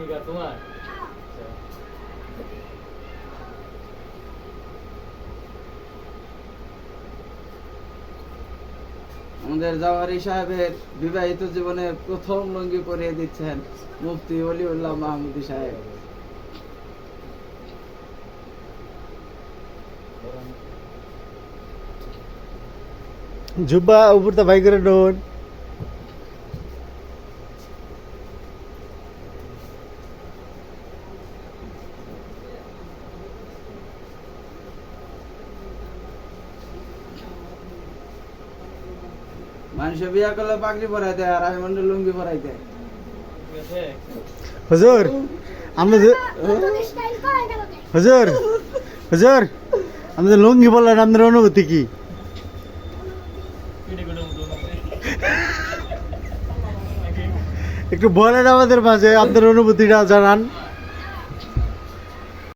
ভূমিকা তোমার আমাদের জাওয়ারি সাহেবের বিবাহিত জীবনে প্রথম লঙ্গি পরিয়ে দিচ্ছেন মুফতি অলিউল্লাহ মাহমুদি সাহেব। জুব্বা উপরটা ভাই করে নোন মানুষ বিয়া করলে পাগড়ি পরাই দেয় আর আমি মন্ডল লুঙ্গি পরাই দেয়। হুজুর, আমরা যে হুজুর হুজুর আমাদের লুঙ্গি বললেন আপনার অনুভূতি কি? একটু বলেন আমাদের মাঝে আপনার অনুভূতিটা জানান।